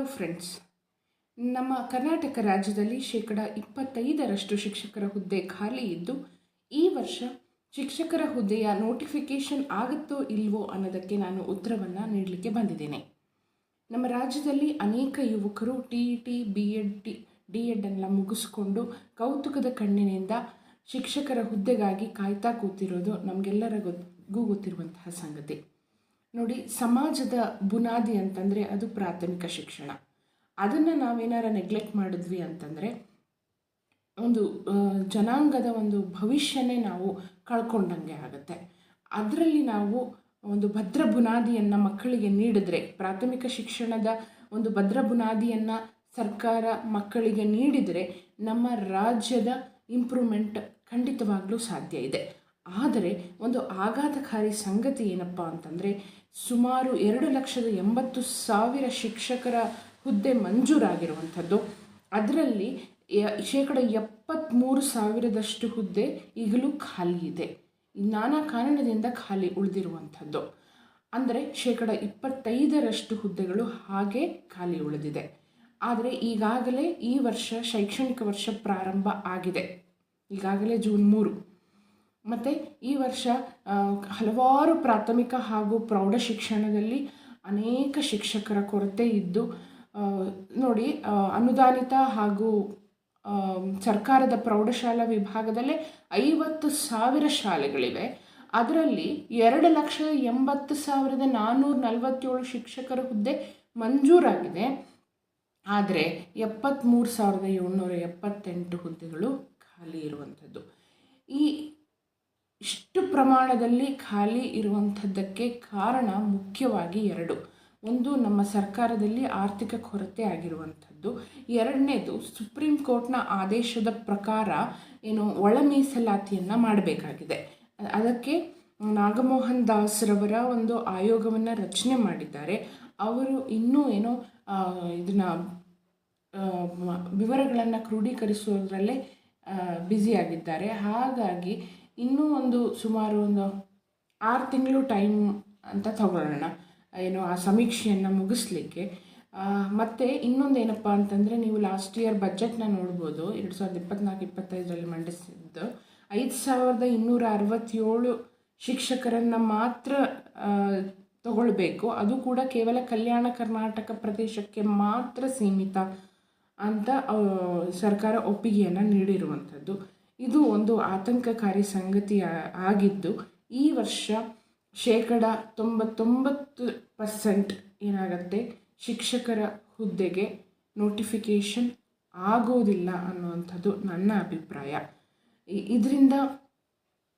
Hello friends, ನಮ್ಮ ಕರ್ನಾಟಕ ರಾಜ್ಯದಲ್ಲಿ ಶೇಕಡ ಇಪ್ಪತ್ತೈದರಷ್ಟು ಶಿಕ್ಷಕರ ಹುದ್ದೆ ಖಾಲಿ ಇದ್ದು, ಈ ವರ್ಷ ಶಿಕ್ಷಕರ ಹುದ್ದೆಯ ನೋಟಿಫಿಕೇಷನ್ ಆಗುತ್ತೋ ಇಲ್ವೋ ಅನ್ನೋದಕ್ಕೆ ನಾನು ಉತ್ತರವನ್ನು ನೀಡಲಿಕ್ಕೆ ಬಂದಿದ್ದೇನೆ. ನಮ್ಮ ರಾಜ್ಯದಲ್ಲಿ ಅನೇಕ ಯುವಕರು T E T, B Ed, T, D ಎಡ್ಡನ್ನು ಮುಗಿಸ್ಕೊಂಡು ಕೌತುಕದ ಕಣ್ಣಿನಿಂದ ಶಿಕ್ಷಕರ ಹುದ್ದೆಗಾಗಿ ಕಾಯ್ತಾ ಕೂತಿರೋದು ನಮಗೆಲ್ಲರ ಗೊತ್ತಿಗೂ ಗೊತ್ತಿರುವಂತಹ ಸಂಗತಿ. ನೋಡಿ, ಸಮಾಜದ ಬುನಾದಿ ಅಂತಂದರೆ ಅದು ಪ್ರಾಥಮಿಕ ಶಿಕ್ಷಣ. ಅದನ್ನು ನಾವೇನಾರ ನೆಗ್ಲೆಕ್ಟ್ ಮಾಡಿದ್ವಿ ಅಂತಂದರೆ, ಒಂದು ಜನಾಂಗದ ಒಂದು ಭವಿಷ್ಯನೇ ನಾವು ಕಳ್ಕೊಂಡಂಗೆ ಆಗುತ್ತೆ. ಅದರಲ್ಲಿ ನಾವು ಒಂದು ಭದ್ರ ಬುನಾದಿಯನ್ನು ಮಕ್ಕಳಿಗೆ ನೀಡಿದ್ರೆ, ಪ್ರಾಥಮಿಕ ಶಿಕ್ಷಣದ ಒಂದು ಭದ್ರ ಬುನಾದಿಯನ್ನು ಸರ್ಕಾರ ಮಕ್ಕಳಿಗೆ ನೀಡಿದರೆ, ನಮ್ಮ ರಾಜ್ಯದ ಇಂಪ್ರೂವ್ಮೆಂಟ್ ಖಂಡಿತವಾಗಲೂ ಸಾಧ್ಯ ಇದೆ. ಆದರೆ ಒಂದು ಆಘಾತಕಾರಿ ಸಂಗತಿ ಏನಪ್ಪ ಅಂತಂದರೆ ಸುಮಾರು ಎರಡು ಲಕ್ಷದ ಎಂಬತ್ತು ಸಾವಿರ ಶಿಕ್ಷಕರ ಹುದ್ದೆ ಮಂಜೂರಾಗಿರುವಂಥದ್ದು. ಅದರಲ್ಲಿ ಶೇಕಡ ಎಪ್ಪತ್ತ್ಮೂರು ಸಾವಿರದಷ್ಟು ಹುದ್ದೆ ಈಗಲೂ ಖಾಲಿ ಇದೆ. ನಾನಾ ಕಾರಣದಿಂದ ಖಾಲಿ ಉಳಿದಿರುವಂಥದ್ದು. ಅಂದರೆ ಶೇಕಡ ಇಪ್ಪತ್ತೈದರಷ್ಟು ಹುದ್ದೆಗಳು ಹಾಗೆ ಖಾಲಿ ಉಳಿದಿದೆ. ಆದರೆ ಈಗಾಗಲೇ ಈ ವರ್ಷ ಶೈಕ್ಷಣಿಕ ವರ್ಷ ಪ್ರಾರಂಭ ಆಗಿದೆ. ಈಗಾಗಲೇ ಜೂನ್ ಮೂರು. ಮತ್ತು ಈ ವರ್ಷ ಹಲವಾರು ಪ್ರಾಥಮಿಕ ಹಾಗೂ ಪ್ರೌಢ ಶಿಕ್ಷಣದಲ್ಲಿ ಅನೇಕ ಶಿಕ್ಷಕರ ಕೊರತೆ ಇದ್ದು ನೋಡಿ ಅನುದಾನಿತ ಹಾಗೂ ಸರ್ಕಾರದ ಪ್ರೌಢಶಾಲಾ ವಿಭಾಗದಲ್ಲೇ ಐವತ್ತು ಸಾವಿರ ಶಾಲೆಗಳಿವೆ. ಅದರಲ್ಲಿ ಎರಡು ಲಕ್ಷದ ಎಂಬತ್ತು ಸಾವಿರದ ನಾನ್ನೂರ ನಲವತ್ತೇಳು ಶಿಕ್ಷಕರ ಹುದ್ದೆ ಮಂಜೂರಾಗಿದೆ. ಆದರೆ ಎಪ್ಪತ್ತ್ಮೂರು ಸಾವಿರದ ಏಳ್ನೂರ ಎಪ್ಪತ್ತೆಂಟು ಹುದ್ದೆಗಳು ಖಾಲಿ ಇರುವಂಥದ್ದು. ಈ ಇಷ್ಟು ಪ್ರಮಾಣದಲ್ಲಿ ಖಾಲಿ ಇರುವಂಥದ್ದಕ್ಕೆ ಕಾರಣ ಮುಖ್ಯವಾಗಿ ಎರಡು. ಒಂದು, ನಮ್ಮ ಸರ್ಕಾರದಲ್ಲಿ ಆರ್ಥಿಕ ಕೊರತೆ ಆಗಿರುವಂಥದ್ದು. ಎರಡನೇದು, ಸುಪ್ರೀಂ ಕೋರ್ಟ್ನ ಆದೇಶದ ಪ್ರಕಾರ ಏನು ಒಳ ಮೀಸಲಾತಿಯನ್ನು ಮಾಡಬೇಕಾಗಿದೆ. ಅದಕ್ಕೆ ನಾಗಮೋಹನ್ ದಾಸ್ರವರ ಒಂದು ಆಯೋಗವನ್ನು ರಚನೆ ಮಾಡಿದ್ದಾರೆ. ಅವರು ಇನ್ನೂ ಏನೋ ಇದನ್ನು ವಿವರಗಳನ್ನು ಕ್ರೋಢೀಕರಿಸುವುದರಲ್ಲೇ ಬ್ಯುಸಿಯಾಗಿದ್ದಾರೆ. ಹಾಗಾಗಿ ಇನ್ನೂ ಒಂದು ಸುಮಾರು ಒಂದು ಆರು ತಿಂಗಳು ಟೈಮ್ ಅಂತ ತಗೊಳ್ಳೋಣ. ಏನು, ಆ ಸಮೀಕ್ಷೆಯನ್ನು ಮುಗಿಸ್ಲಿಕ್ಕೆ. ಮತ್ತು ಇನ್ನೊಂದು ಏನಪ್ಪ ಅಂತಂದರೆ ನೀವು ಲಾಸ್ಟ್ ಇಯರ್ ಬಜೆಟ್ನ ನೋಡ್ಬೋದು. ಎರಡು ಸಾವಿರದ ಇಪ್ಪತ್ನಾಲ್ಕು, ಇಪ್ಪತ್ತೈದರಲ್ಲಿ ಮಂಡಿಸಿದ್ದು ಐದು ಸಾವಿರದ ಇನ್ನೂರ ಅರವತ್ತೇಳು ಶಿಕ್ಷಕರನ್ನು ಮಾತ್ರ ತಗೊಳ್ಬೇಕು. ಅದು ಕೂಡ ಕೇವಲ ಕಲ್ಯಾಣ ಕರ್ನಾಟಕ ಪ್ರದೇಶಕ್ಕೆ ಮಾತ್ರ ಸೀಮಿತ ಅಂತ ಸರ್ಕಾರ ಒಪ್ಪಿಗೆಯನ್ನು ನೀಡಿರುವಂಥದ್ದು. ಇದು ಒಂದು ಆತಂಕಕಾರಿ ಸಂಗತಿ ಆಗಿದ್ದು, ಈ ವರ್ಷ ಶೇಕಡ ತೊಂಬತ್ತೊಂಬತ್ತು ಪರ್ಸೆಂಟ್ ಏನಾಗುತ್ತೆ? ಶಿಕ್ಷಕರ ಹುದ್ದೆಗೆ ನೋಟಿಫಿಕೇಷನ್ ಆಗೋದಿಲ್ಲ ಅನ್ನುವಂಥದ್ದು ನನ್ನ ಅಭಿಪ್ರಾಯ. ಇದರಿಂದ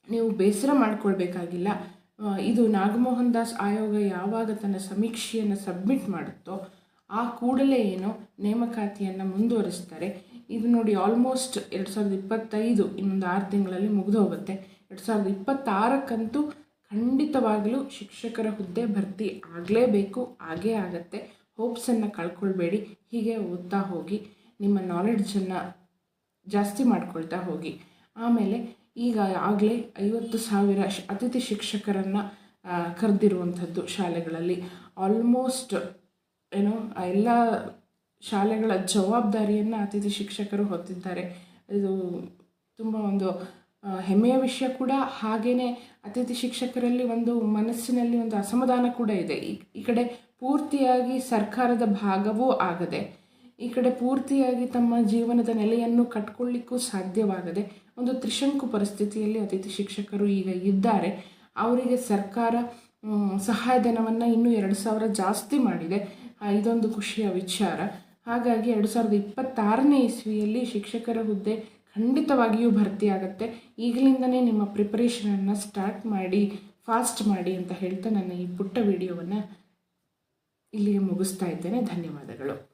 ನೀವು ಬೇಸರ ಮಾಡಿಕೊಳ್ಬೇಕಾಗಿಲ್ಲ. ಇದು ನಾಗಮೋಹನ್ ದಾಸ್ ಆಯೋಗ ಯಾವಾಗ ತನ್ನ ಸಮೀಕ್ಷೆಯನ್ನು ಸಬ್ಮಿಟ್ ಮಾಡುತ್ತೋ, ಆ ಕೂಡಲೇ ಏನು ನೇಮಕಾತಿಯನ್ನು ಮುಂದುವರಿಸ್ತಾರೆ. ಇದು ನೋಡಿ ಆಲ್ಮೋಸ್ಟ್ ಎರಡು ಸಾವಿರದ ಇಪ್ಪತ್ತೈದು ಇನ್ನೊಂದು ಆರು ತಿಂಗಳಲ್ಲಿ ಮುಗಿದು ಹೋಗುತ್ತೆ. ಎರಡು ಸಾವಿರದ ಇಪ್ಪತ್ತಾರಕ್ಕಂತೂ ಖಂಡಿತವಾಗಲೂ ಶಿಕ್ಷಕರ ಹುದ್ದೆ ಭರ್ತಿ ಆಗಲೇಬೇಕು, ಆಗೇ ಆಗತ್ತೆ. ಹೋಪ್ಸನ್ನು ಕಳ್ಕೊಳ್ಬೇಡಿ, ಹೀಗೆ ಓದ್ತಾ ಹೋಗಿ, ನಿಮ್ಮ ನಾಲೆಡ್ಜನ್ನು ಜಾಸ್ತಿ ಮಾಡ್ಕೊಳ್ತಾ ಹೋಗಿ. ಆಮೇಲೆ ಈಗ ಆಗಲೇ ಐವತ್ತು ಸಾವಿರ ಅತಿಥಿ ಶಿಕ್ಷಕರನ್ನು ಕರೆದಿರುವಂಥದ್ದು ಶಾಲೆಗಳಲ್ಲಿ. ಆಲ್ಮೋಸ್ಟ್ ಏನೋ ಎಲ್ಲ ಶಾಲೆಗಳ ಜವಾಬ್ದಾರಿಯನ್ನು ಅತಿಥಿ ಶಿಕ್ಷಕರು ಹೊತ್ತಿದ್ದಾರೆ. ಇದು ತುಂಬ ಒಂದು ಹೆಮ್ಮೆಯ ವಿಷಯ ಕೂಡ. ಹಾಗೆಯೇ ಅತಿಥಿ ಶಿಕ್ಷಕರಲ್ಲಿ ಒಂದು ಮನಸ್ಸಿನಲ್ಲಿ ಒಂದು ಅಸಮಾಧಾನ ಕೂಡ ಇದೆ. ಈ ಕಡೆ ಪೂರ್ತಿಯಾಗಿ ಸರ್ಕಾರದ ಭಾಗವೂ ಆಗದೆ, ಈ ಕಡೆ ಪೂರ್ತಿಯಾಗಿ ತಮ್ಮ ಜೀವನದ ನೆಲೆಯನ್ನು ಕಟ್ಕೊಳ್ಳಿಕ್ಕೂ ಸಾಧ್ಯವಾಗದೆ ಒಂದು ತ್ರಿಶಂಕು ಪರಿಸ್ಥಿತಿಯಲ್ಲಿ ಅತಿಥಿ ಶಿಕ್ಷಕರು ಈಗ ಇದ್ದಾರೆ. ಅವರಿಗೆ ಸರ್ಕಾರ ಸಹಾಯಧನವನ್ನು ಇನ್ನೂ ಎರಡು ಸಾವಿರ ಜಾಸ್ತಿ ಮಾಡಿದೆ. ಇದೊಂದು ಖುಷಿಯ ವಿಚಾರ. ಹಾಗಾಗಿ ಎರಡು ಸಾವಿರದ ಇಪ್ಪತ್ತಾರನೇ ಇಸ್ವಿಯಲ್ಲಿ ಶಿಕ್ಷಕರ ಹುದ್ದೆ ಖಂಡಿತವಾಗಿಯೂ ಭರ್ತಿಯಾಗತ್ತೆ. ಈಗಲಿಂದನೇ ನಿಮ್ಮ ಪ್ರಿಪರೇಷನನ್ನು ಸ್ಟಾರ್ಟ್ ಮಾಡಿ ಫಾಸ್ಟ್ ಮಾಡಿ ಅಂತ ಹೇಳ್ತಾ ನನ್ನ ಈ ಪುಟ್ಟ ವಿಡಿಯೋವನ್ನು ಇಲ್ಲಿಗೆ ಮುಗಿಸ್ತಾ ಇದ್ದೇನೆ. ಧನ್ಯವಾದಗಳು.